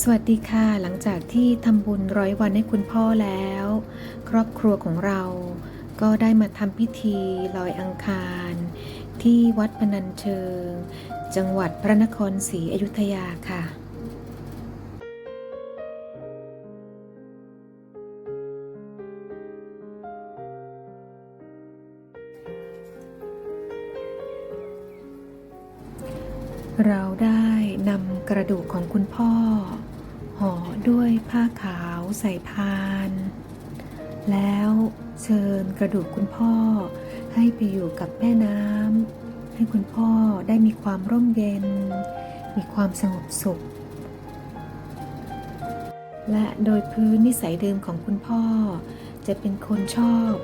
สวัสดีค่ะหลังจากที่ทำบุญร้อยวันให้คุณพ่อแล้ว ครอบครัวของเราก็ได้มาทำพิธีลอยอังคาร ที่วัดพนัญเชิง จังหวัดพระนครศรีอยุธยาค่ะเราได้นำกระดูกของคุณพ่อ ห่อด้วยผ้าขาวใส่พาน แล้วเชิญกระดูกคุณพ่อ ให้ไปอยู่กับแม่น้ำให้คุณพ่อได้มีความร่มเย็น มีความสงบสุข และโดยพื้นนิสัยเดิมของคุณพ่อ จะเป็นคนชอบ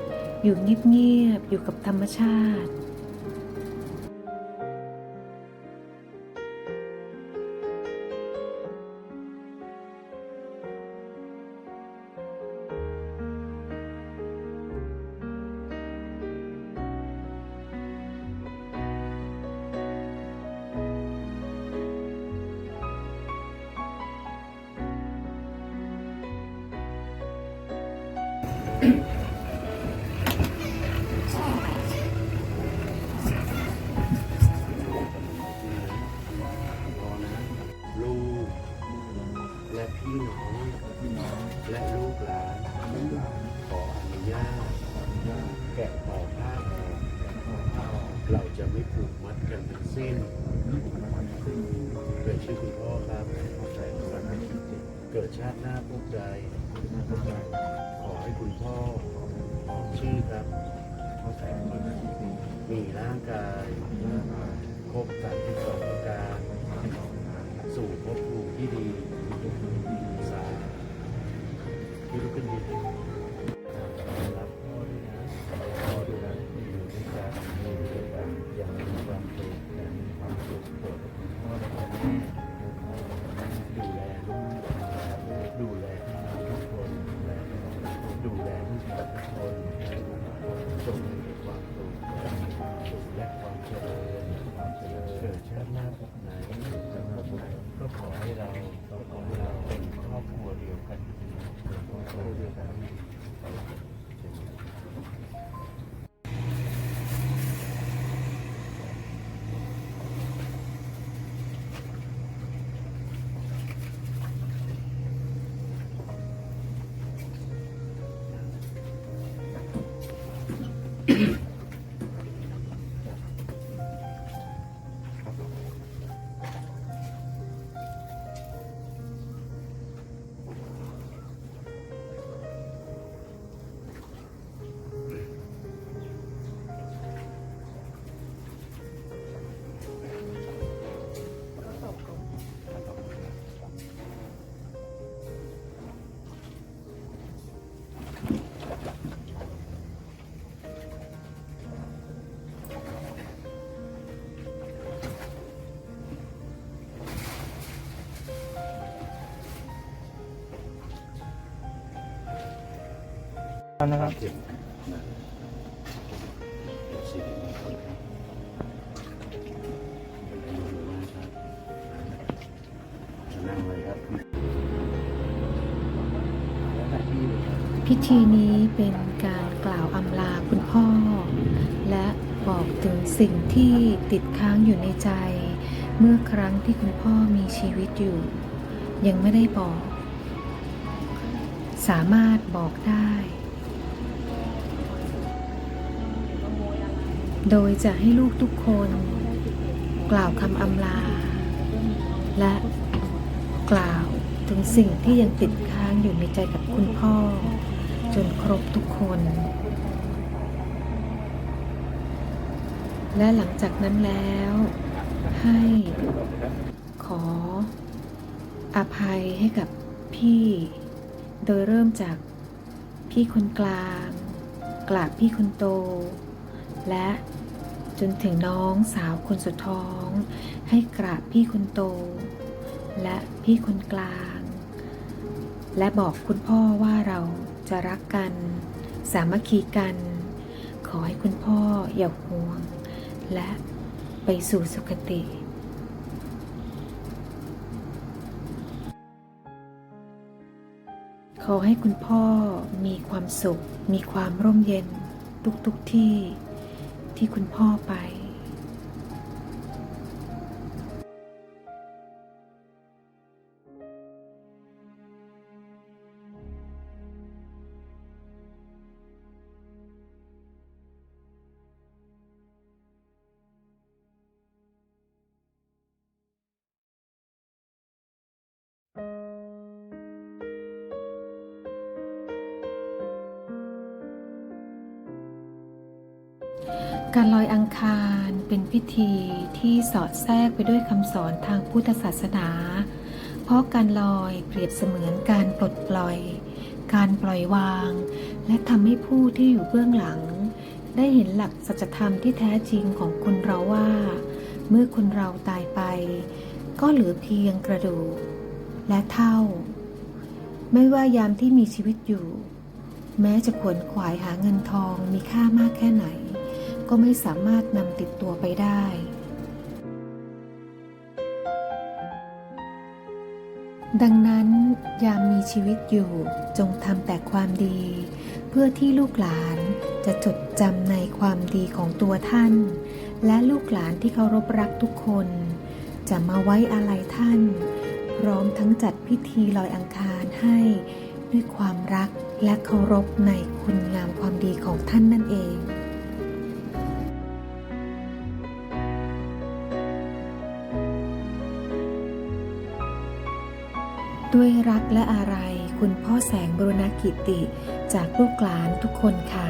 อยู่เงียบๆอยู่กับธรรมชาติ ลูก และพี่น้อง และลูกหลานขออนุญาตแกะห่อผ้าออกเราจะไม่ผูกมัดกันทั้งสิ้นเกิดชื่อคุณพ่อครับ เกิดชาติหน้าพวกใจ นะครับขอให้คุณพ่อชื่อครับมีร่างกายครบสามสิบสองประการ สู่ภพภูมิที่ดีสาที่ลุกขึ้นยืน Mm-hmm. ลยครับพิธีนี้เป็นการกล่าวอำลาคุณพ่อ และบอกถึงสิ่งที่ติดค้างอยู่ในใจ เมื่อครั้งที่คุณพ่อมีชีวิตอยู่ ยังไม่ได้บอก สามารถบอกได้ โดยจะให้ลูกทุกคน กล่าวคำอำลา และกล่าวถึงสิ่งที่ยังติดค้างอยู่ในใจกับคุณพ่อ จนครบทุกคน และหลังจากนั้นแล้ว ให้ขออภัยให้กับพี่ โดยเริ่มจากพี่คนกลาง กราบพี่คนโต และจนถึงน้องสาวคนสุดท้อง ให้กราบพี่คนโต และพี่คนกลาง และบอกคุณพ่อว่าเราจะรักกัน สามัคคีกัน ขอให้คุณพ่ออย่าห่วง และไปสู่สุคติขอให้คุณพ่อมีความสุข มีความร่มเย็นทุกๆทที่ ที่คุณพ่อไป การลอยอังคารเป็นพิธีที่สอดแทรกไปด้วยคำสอนทางพุทธศาสนา เพราะการลอยเปรียบเสมือนการปลดปล่อย การปล่อยวาง และทำให้ผู้ที่อยู่เบื้องหลัง ได้เห็นหลักสัจธรรมที่แท้จริงของคนเราว่า เมื่อคนเราตายไป ก็เหลือเพียงกระดูก และเท่า ไม่ว่ายามที่มีชีวิตอยู่ แม้จะขวนขวายหาเงินทองมีค่ามากแค่ไหน ก็ไม่สามารถนำติดตัวไปได้ ดังนั้นยามมีชีวิตอยู่จงทำแต่ความดี เพื่อที่ลูกหลานจะจดจำในความดีของตัวท่าน และลูกหลานที่เคารพรักทุกคน จะมาไว้อาลัยท่าน พร้อมทั้งจัดพิธีลอยอังคารให้ด้วยความรักและเคารพในคุณงามความดีของท่านนั่นเอง ด้วยรักและอะไร คุณพ่อแสงบรุณกิติ จากลูกหลานทุกคนค่ะ